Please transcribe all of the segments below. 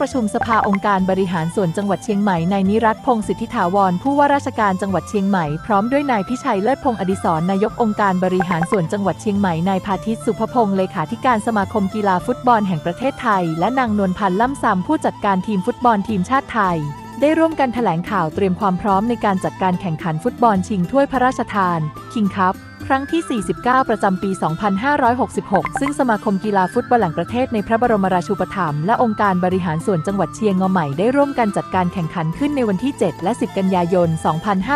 ประชุมสภาองค์การบริหารส่วนจังหวัดเชียงใหม่นายนิรัตพงศ์สิทธิถาวรผู้ว่าราชการจังหวัดเชียงใหม่พร้อมด้วยนายพิชัยเลิศพงศ์อดิศรนายกองค์การบริหารส่วนจังหวัดเชียงใหม่นายพาทิตสุภพงศ์เลขาธิการสมาคมกีฬาฟุตบอลแห่งประเทศไทย และนางนวลพันธ์ล่ำซำผู้จัดการทีมฟุตบอลทีมชาติไทยได้ร่วมกันแถลงข่าวเตรียมความพร้อมในการจัดการแข่งขันฟุตบอลชิงถ้วยพระราชทาน King Cup ค ครั้งที่ 49 ประจำปี 2566 ซึ่งสมาคมกีฬาฟุตบอลแห่งประเทศในพระบรมราชูปถัมภ์และองค์การบริหารส่วนจังหวัดเชียงใหม่ได้ร่วมกันจัดการแข่งขันขึ้นในวันที่ 7 และ 10 กันยายน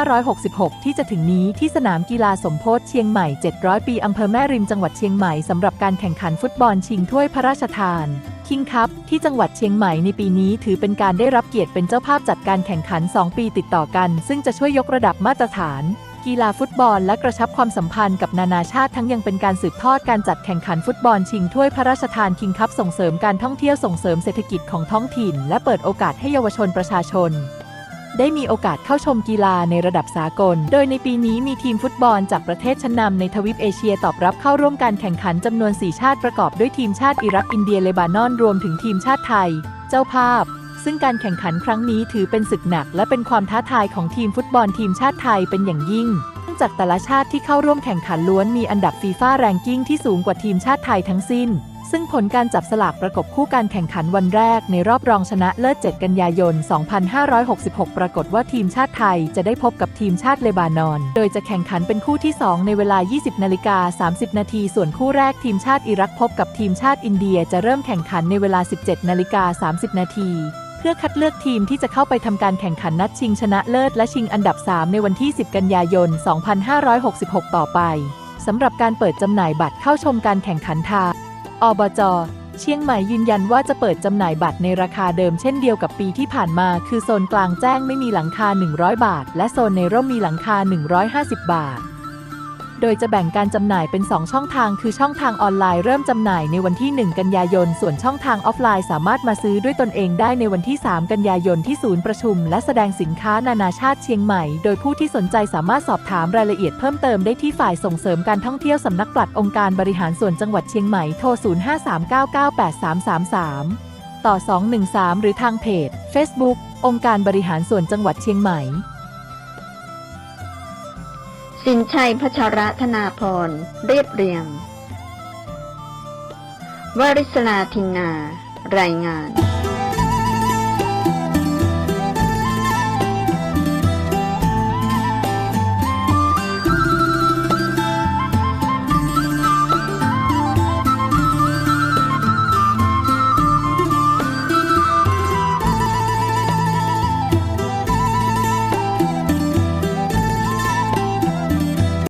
2566 ที่จะถึงนี้ที่สนามกีฬาสมโพธิเชียงใหม่ 700 ปีอำเภอแม่ริมจังหวัดเชียงใหม่สำหรับการแข่งขันฟุตบอลชิงถ้วยพระราชทานคิงคัพที่จังหวัดเชียงใหม่ในปีนี้ถือเป็นการได้รับเกียรติเป็นเจ้าภาพจัดการแข่งขัน 2 ปีติดต่อกัน ซึ่งจะช่วยยกระดับมาตรฐาน กีฬาฟุตบอลและกระชับความสัมพันธ์กับนานาชาติทั้งยังเป็นการสืบทอดการจัดแข่งขันฟุตบอลชิงถ้วยพระราชทานคิงคัพส่งเสริมการท่องเที่ยวส่งเสริมเศรษฐกิจของท้องถิ่น และเปิดโอกาสให้เยาวชนประชาชน ได้มีโอกาสเข้าชมกีฬาในระดับสากล โดยในปีนี้มีทีมฟุตบอลจากประเทศชั้นนำในทวีปเอเชียตอบรับเข้าร่วมการแข่งขันจำนวน 4 ชาติประกอบด้วยทีมชาติอิรักอินเดียเลบานอนรวมถึงทีมชาติไทย เจ้าภาพ ซึ่งการแข่งขันครั้งนี้ถือเป็นศึกหนัก และเป็นความท้าทายของทีมฟุตบอลทีมชาติไทยเป็นอย่างยิ่งเนื่องจากแต่ละชาติที่เข้าร่วมแข่งขันล้วนมีอันดับฟีฟ่าแรงกิ้งที่สูงกว่าทีมชาติไทยทั้งสิ้น ซึ่งผลการจับสลากประกบคู่การแข่งขันวันแรกในรอบรองชนะเลิศ 7 กันยายน 2566 ปรากฏว่าทีมชาติไทยจะได้พบกับทีมชาติเลบานอน โดยจะแข่งขันเป็นคู่ที่ 2 ในเวลา 20 นาฬิกา 30 นาที ส่วนคู่แรกทีมชาติอิรักพบกับทีมชาติอินเดียจะเริ่มแข่งขันในเวลา 17 นาฬิกา 30 นาที พื่อคัดเลือกทีมที่จะเข้าไปทำการแข่งขันนัดชิงชนะเลิศและชิงอันดับ 3 ในวันที่ 10 กันยายน 2566 ต่อไปสำหรับการเปิดจำหน่ายบัตรเข้าชมการแข่งขันทางอบจ เชียงใหม่ยืนยันว่าจะเปิดจำหน่ายบัตรในราคาเดิมเช่นเดียวกับปีที่ผ่านมา คือโซนกลางแจ้งไม่มีหลังคา 100 บาท และโซนในร่มมีหลังคา 150 บาท โดยจะแบ่งการจำหน่ายเป็น 2 ช่องทาง คือช่องทางออนไลน์เริ่มจำหน่ายในวันที่ 1 กันยายน ส่วนช่องทางออฟไลน์สามารถมาซื้อด้วยตนเองได้ในวันที่ 3 กันยายนที่ศูนย์ประชุม และแสดงสินค้านานาชาติเชียงใหม่ โดยผู้ที่สนใจสามารถสอบถามรายละเอียดเพิ่มเติมได้ที่ฝ่ายส่งเสริมการท่องเที่ยวสำนักปลัดองค์การบริหารส่วนจังหวัดเชียงใหม่โทร 0539983333 ต่อ 213 หรือทางเพจ Facebook องค์การบริหารส่วนจังหวัดเชียงใหม่ สินชัยพัชรธนาพร เรียบเรียง วริศลาทินนา รายงาน